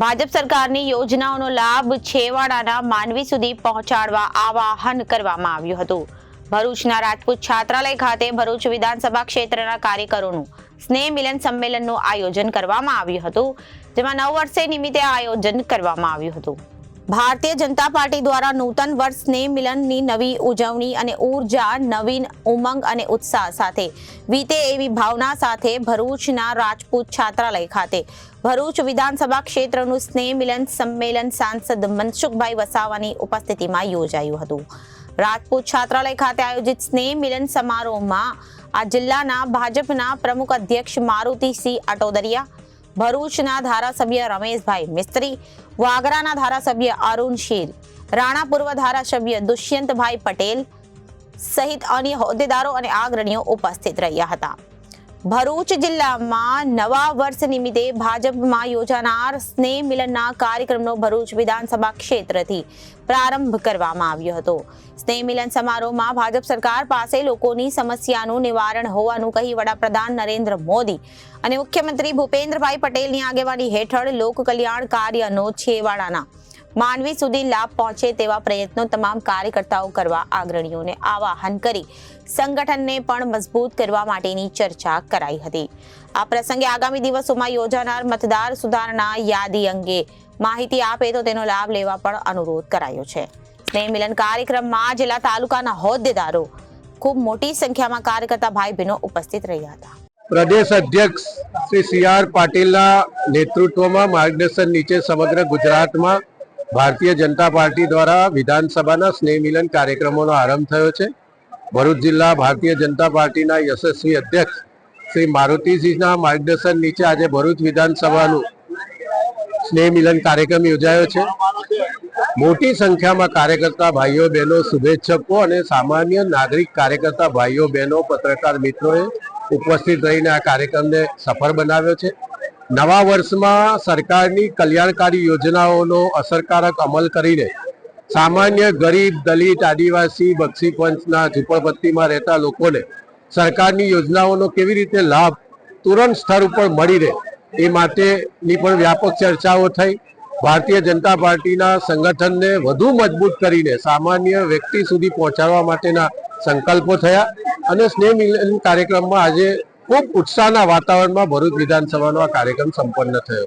ભાજપ સરકારની યોજનાઓનો લાભ છેવાડાના માનવી સુધી પહોંચાડવા આવાહન કરવામાં આવ્યું હતું. ભરૂચના રાજપૂત છાત્રાલય ખાતે ભરૂચ વિધાનસભા ક્ષેત્રના કાર્યકરોનું સ્નેહ મિલન સંમેલનનું આયોજન કરવામાં આવ્યું હતું, જેમાં નવ વર્ષે નિમિત્તે આયોજન કરવામાં આવ્યું હતું. ભારતીય જનતા પાર્ટી દ્વારા નૂતન વર્ષ સ્નેહ મિલનની નવી ઉજવણી અને ઊર્જા, નવીન ઉમંગ અને ઉત્સાહ સાથે વીતે એવી ભાવના સાથે ભરૂચના રાજપૂત છાત્રાલય ખાતે. ભરૂચ વિધાનસભા ક્ષેત્રનું સ્નેહ મિલન સંમેલન સાંસદ મનસુખભાઈ વસાવાની ઉપસ્થિતિમાં યોજાયું હતું. રાજપૂત છાત્રાલય ખાતે આયોજિત સ્નેહ મિલન સમારોહમાં આ જિલ્લાના ભાજપના પ્રમુખ અધ્યક્ષ મારુતિસિંહ અટોદરિયા ભરૂચના ધારાસભ્ય રમેશભાઈ મિસ્ત્રી, વાગરાના ધારાસભ્ય અરુણ શીર રાણા પૂર્વ ધારાસભ્ય દુષ્યંતભાઈ પટેલ સહિત અન્ય હોદ્દેદારો અને અગ્રણીઓ ઉપસ્થિત રહ્યા હતા. ભરૂચ જિલ્લામાં નવા વર્ષ નિમિત્તે ભાજપમાં યોજાનાર સ્નેહ મિલનના કાર્યક્રમનો ભરૂચ વિધાનસભા ક્ષેત્રથી પ્રારંભ કરવામાં આવ્યો હતો. સ્નેહ મિલન સમારોહમાં ભાજપ સરકાર પાસે લોકોની સમસ્યાનું નિવારણ હોવાનું કહી વડાપ્રધાન નરેન્દ્ર મોદી અને મુખ્યમંત્રી ભૂપેન્દ્રભાઈ પટેલની આગેવાની હેઠળ લોક કલ્યાણ કાર્યનો છેવાડાના માનવી સુધી લાભ પહોંચે તેવા પ્રયત્નો તમામ કાર્યકર્તાઓ કરવા આગ્રણીઓને આવાહન કરી સંગઠનને પણ મજબૂત કરવા માટેની ચર્ચા કરાઈ હતી. આ પ્રસંગે આગામી દિવસોમાં યોજાનાર મતદાર સુધારણા યાદી અંગે માહિતી આપે તો તેનો લાભ લેવા પણ અનુરોધ કરાયો છે. સ્નેહ મિલન કાર્યક્રમમાં જિલ્લા તાલુકાના હોદ્દેદારો ખૂબ મોટી સંખ્યામાં કાર્યકર્તા ભાઈ બહેનો ઉપસ્થિત રહ્યા હતા. પ્રદેશ અધ્યક્ષ શ્રી સી આર પાટીલના નેતૃત્વમાં માર્ગદર્શન નીચે સમગ્ર ગુજરાતમાં ભારતીય જનતા પાર્ટી દ્વારા વિધાનસભાના સ્નેહ મિલન કાર્યક્રમોનો આરંભ થયો છે. ભરૂચ જિલ્લા ભારતીય જનતા પાર્ટીના યશસ્વી અધ્યક્ષ શ્રી મારુતિજીના માર્ગદર્શન નીચે આજે ભરૂચ વિધાનસભાનું સ્નેહ મિલન કાર્યક્રમ યોજાયો છે. મોટી સંખ્યામાં કાર્યકર્તા ભાઈઓ, બહેનો, શુભેચ્છકો અને સામાન્ય નાગરિક કાર્યકર્તા ભાઈઓ, બહેનો, પત્રકાર મિત્રોએ ઉપસ્થિત રહીને આ કાર્યક્રમને સફળ બનાવ્યો છે. નવા વર્ષમાં સરકારની કલ્યાણકારી યોજનાઓનો અસરકારક અમલ કરીને સામાન્ય ગરીબ, દલિત, આદિવાસી, બક્ષી પંચના ઝૂંપડપટ્ટીમાં રહેતા લોકોને સરકારની યોજનાઓનો કેવી રીતે લાભ તુરંત સ્થળ ઉપર મળી રહે એ માટેની પણ વ્યાપક ચર્ચાઓ થઈ. ભારતીય જનતા પાર્ટીના સંગઠનને વધુ મજબૂત કરીને સામાન્ય વ્યક્તિ સુધી પહોંચાડવા માટેના સંકલ્પો થયા અને સ્નેહ મિલન કાર્યક્રમમાં આજે ખૂબ ઉત્સાહના વાતાવરણમાં ભરૂચ વિધાનસભાનો આ કાર્યક્રમ સંપન્ન થયો.